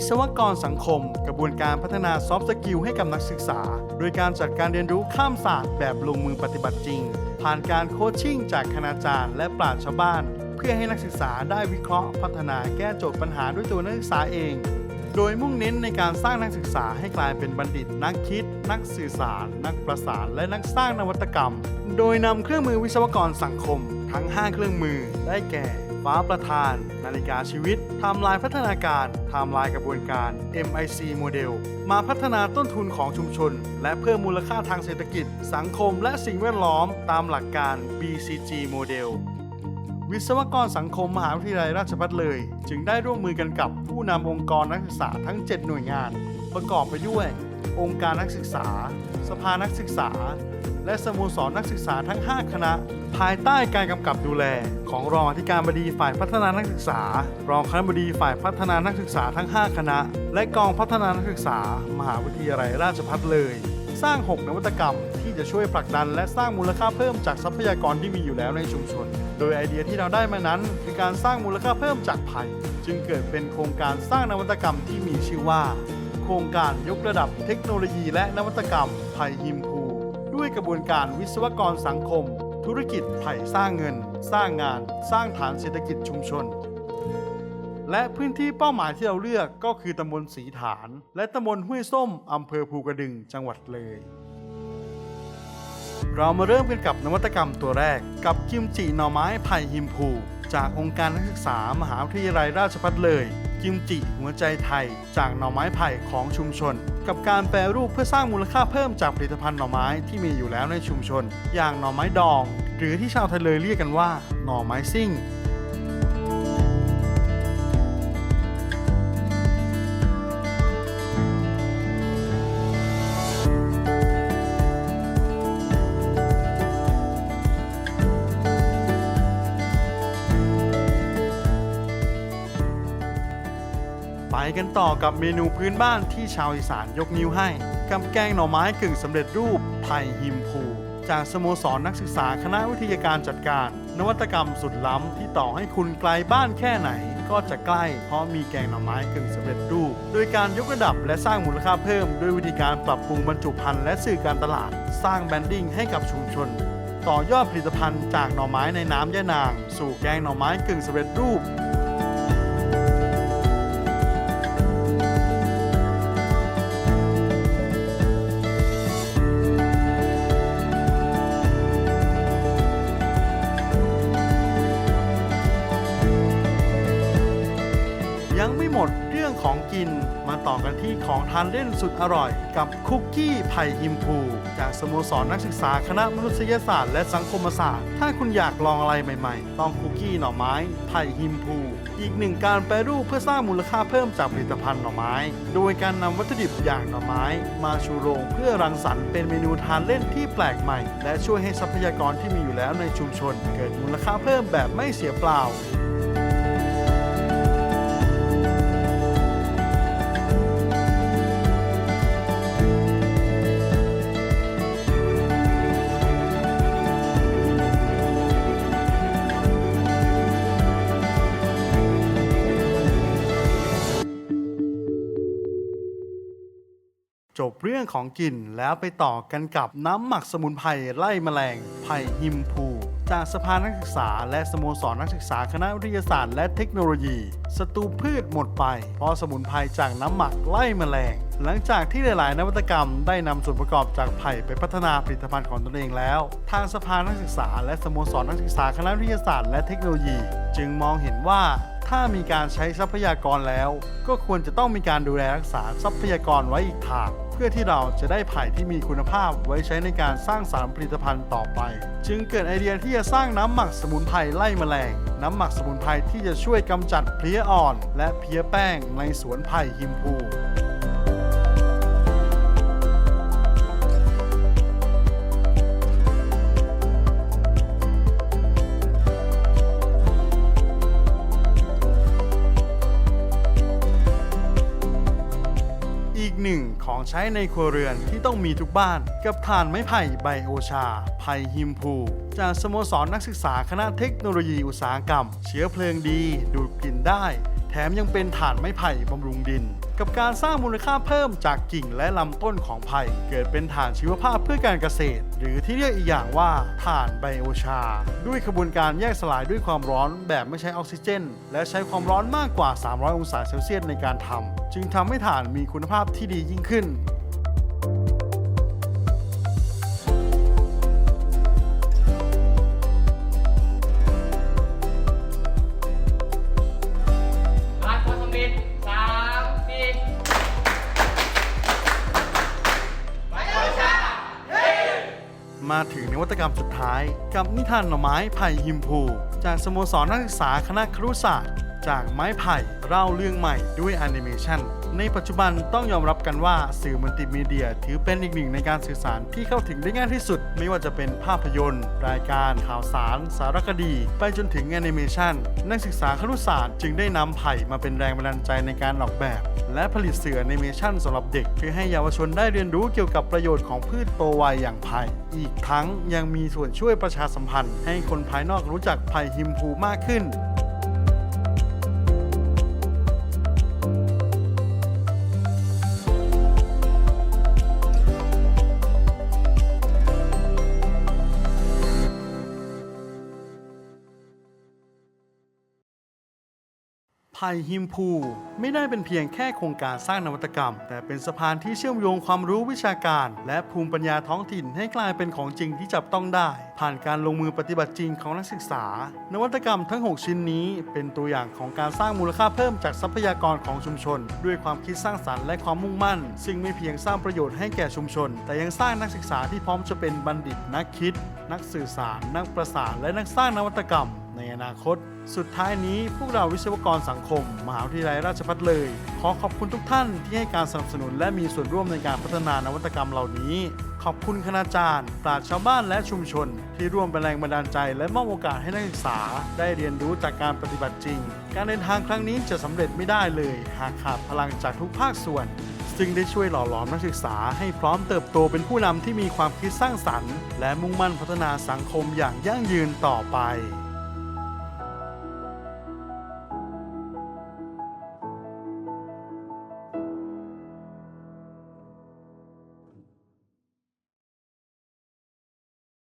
วิศวกรสังคม กระบวนการพัฒนาซอฟต์สกิลให้กับนักศึกษา โดยการจัดการเรียนรู้ข้ามศาสตร์แบบลงมือปฏิบัติจริง ผ่านการโคชชิ่งจากคณาจารย์และปราชญ์ชาวบ้าน เพื่อให้นักศึกษาได้วิเคราะห์พัฒนาแก้โจทย์ปัญหาด้วยตัวนักศึกษาเอง โดยมุ่งเน้นในการสร้างนักศึกษาให้กลายเป็นบัณฑิต นักคิด นักสื่อสาร นักประสาน และนักสร้างนวัตกรรม โดยนำเครื่องมือวิศวกรสังคม ทั้ง 5 เครื่องมือได้แก่ ฟ้าประธาน นาฬิกาชีวิตไทม์ไลน์พัฒนาการไทม์ไลน์กระบวนการ MIC โมเดลมาพัฒนาต้นทุนของชุมชน และเพิ่มมูลค่าทางเศรษฐกิจ สังคม และสิ่งแวดล้อมตามหลักการ BCG โมเดลวิศวกรสังคมมหาวิทยาลัยราชภัฏเลย จึงได้ร่วมมือกันกับผู้นำองค์กรนักศึกษาทั้ง 7 หน่วยงาน ประกอบไปด้วย องค์การนักศึกษา สภานักศึกษา และสโมสรนนักศึกษาทั้ง 5 คณะ ภายใต้การกำกับดูแล ของรองอธิการบดีฝ่ายพัฒนานักศึกษา รองคณบดีฝ่ายพัฒนานักศึกษาทั้ง 5 คณะ และกองพัฒนานักศึกษา มหาวิทยาลัยราชภัฏเลย สร้าง 6 นวัตกรรม ที่จะช่วยผลักดัน และสร้างมูลค่าเพิ่มจากทรัพยากรที่มีอยู่แล้วในชุมชน โดยไอเดียที่เราได้มานั้น คือการสร้างมูลค่าเพิ่มจากไผ่จึงเกิดเป็นโครงการสร้างนวัตกรรมที่มีชื่อว่า โครงการยกระดับเทคโนโลยีและนวัตกรรมไผ่ฮิม ด้วยกระบวนการวิศวกรสังคม ธุรกิจไผ่สร้างเงิน สร้างงาน สร้างฐานเศรษฐกิจชุมชน และพื้นที่เป้าหมายที่เราเลือกก็คือตำบลสีฐาน และตำบลห้วยส้มอำเภอภูกระดึงจังหวัดเลย เรามาเริ่มกันกับนวัตกรรมตัวแรก กับกิมจิหน่อไม้ไผ่ฮิมพูจากองค์การนักศึกษามหาวิทยาลัยราชภัฏเลย กิมจิหัวใจไทย จากหน่อไม้ไผ่ของชุมชน กับการแปรรูปเพื่อสร้างมูลค่าเพิ่มจากผลิตภัณฑ์หน่อไม้ที่มีอยู่แล้วในชุมชน อย่างหน่อไม้ดอง หรือที่ชาวไทยเลยเรียกกันว่า หน่อไม้ซิ่ง กันต่อกับเมนูพื้นบ้านที่ชาวอีสานยกนิ้วให้ กับแกงหน่อไม้กึ่งสำเร็จรูปไผ่หิมพูจากสโมสรนักศึกษาคณะวิทยาการจัดการ นวัตกรรมสุดล้ำที่ต่อให้คุณไกลบ้านแค่ไหน ก็จะใกล้เพราะมีแกงหน่อไม้กึ่งสำเร็จรูป โดยการยกระดับและสร้างมูลค่าเพิ่ม ด้วยวิธีการปรับปรุงบรรจุภัณฑ์และสื่อการตลาด สร้างแบรนดิ้งให้กับชุมชน ต่อยอดผลิตภัณฑ์จากหน่อไม้ในน้ำยะนาง สู่แกงหน่อไม้กึ่งสำเร็จรูป ต่อกันที่ของทานเล่นสุดอร่อยกับคุกกี้ไผ่ฮิมพู จากสโมสรนักศึกษาคณะมนุษยศาสตร์และสังคมศาสตร์ ถ้าคุณอยากลองอะไรใหม่ๆ ต้องคุกกี้หน่อไม้ไผ่ฮิมพู อีกหนึ่งการแปรรูปเพื่อสร้างมูลค่าเพิ่มจากผลิตภัณฑ์หน่อไม้ โดยการนำวัตถุดิบอย่างหน่อไม้ มาชูโรงเพื่อรังสรรค์เป็นเมนูทานเล่นที่แปลกใหม่ และช่วยให้ทรัพยากรที่มีอยู่แล้วในชุมชน เกิดมูลค่าเพิ่มแบบไม่เสียเปล่า จบเรื่องของกินแล้วไปต่อกันกับน้ำหมักสมุนไพรไล่แมลงไผ่ฮิมพูจากสภานักศึกษา และสโมสรนักศึกษาคณะวิทยาศาสตร์และเทคโนโลยีสตูพืชหมดไป เพราะสมุนไพรจากน้ำหมักไล่แมลง หลังจากที่หลาย ๆ นวัตกรรมได้นำส่วนประกอบจากไผ่ไปพัฒนาผลิตภัณฑ์ของตนเองแล้ว ทางสภานักศึกษา และสโมสรนักศึกษาคณะวิทยาศาสตร์และเทคโนโลยี จึงมองเห็นว่า ถ้ามีการใช้ทรัพยากรแล้ว ก็ควรจะต้องมีการดูแลรักษาทรัพยากรไว้อีกทางเพื่อที่เราจะได้ไผ่ที่มีคุณภาพไว้ใช้ในการสร้างสารผลิตภัณฑ์ต่อไป จึงเกิดไอเดียที่จะสร้างน้ำหมักสมุนไพรไล่แมลง น้ำหมักสมุนไพรที่จะช่วยกำจัดเพลี้ยอ่อน และเพลี้ยแป้งในสวนไผ่ฮิมพู หนึ่งของใช้ในครัวเรือนที่ต้องมีทุกบ้าน กับถ่านไม้ไผ่ไบโอชา ไผ่ฮิมพู จากสโมสรนักศึกษาคณะเทคโนโลยีอุตสาหกรรม เชื้อเพลิงดี ดูดกลิ่นได้ แถมยังเป็นฐานไม้ไผ่บำรุงดิน กับการสร้างมูลค่าเพิ่มจากกิ่งและลำต้นของไผ่เกิดเป็นฐานชีวภาพเพื่อการเกษตร หรือที่เรียกอีกอย่างว่าฐานไบโอชา ด้วยกระบวนการแยกสลายด้วยความร้อนแบบไม่ใช้ออกซิเจน และใช้ความร้อนมากกว่า 300 องศาเซลเซียสในการทำจึงทำให้ฐานมีคุณภาพที่ดียิ่งขึ้น มาถึงนวัตกรรมสุดท้าย กับนิทานหน่อไม้ไผ่หิมพู จากสโมสรนักศึกษาคณะครุศาสตร์ จากไม้ไผ่เล่าเรื่องใหม่ด้วยแอนิเมชันในปัจจุบันต้องยอมรับกันว่าสื่อมัลติมีเดีย ถือเป็นอีกหนึ่งในการสื่อสารที่เข้าถึงได้ง่ายที่สุด ไม่ว่าจะเป็นภาพยนตร์ รายการข่าวสาร สารคดี ไปจนถึงแอนิเมชันนักศึกษาครุศาสตร์จึงได้นำไผ่มาเป็นแรงบันดาลใจในการออกแบบ และผลิตสื่อแอนิเมชันสำหรับเด็ก เพื่อให้เยาวชนได้เรียนรู้เกี่ยวกับประโยชน์ของพืชโตไวอย่างไผ่อีกทั้งยังมีส่วนช่วยประชาสัมพันธ์ ให้คนภายนอกรู้จักไผ่หิมพูมากขึ้น ไผ่ฮิมพูไม่ได้เป็นเพียงแค่โครงการสร้างนวัตกรรม แต่เป็นสะพานที่เชื่อมโยงความรู้วิชาการ และภูมิปัญญาท้องถิ่นให้กลายเป็นของจริงที่จับต้องได้ ผ่านการลงมือปฏิบัติจริงของนักศึกษา นวัตกรรมทั้ง 6 ชิ้นนี้ เป็นตัวอย่างของการสร้างมูลค่าเพิ่มจากทรัพยากรของชุมชน ด้วยความคิดสร้างสรรค์และความมุ่งมั่น ซึ่งไม่เพียงสร้างประโยชน์ให้แก่ชุมชน แต่ยังสร้างนักศึกษาที่พร้อมจะเป็นบัณฑิตนักคิด นักสื่อสาร นักประสานและนักสร้างนวัตกรรม ในอนาคต สุดท้ายนี้พวกเราวิศวกรสังคม มหาวิทยาลัยราชภัฏเลย ขอขอบคุณทุกท่านที่ให้การสนับสนุนและมีส่วนร่วมในการพัฒนานวัตกรรมเหล่านี้ ขอบคุณคณาจารย์ ปราชญ์ชาวบ้านและชุมชน ที่ร่วมเป็นแรงบันดาลใจ และมอบโอกาสให้นักศึกษา ได้เรียนรู้จากการปฏิบัติจริง การเดินทางครั้งนี้จะสำเร็จไม่ได้เลย หากขาดพลังจากทุกภาคส่วนซึ่งได้ช่วยหล่อหลอมนักศึกษาให้พร้อมเติบโตเป็นผู้นำที่มีความคิดสร้างสรรค์ และมุ่งมั่นพัฒนาสังคมอย่างยั่งยืนต่อไป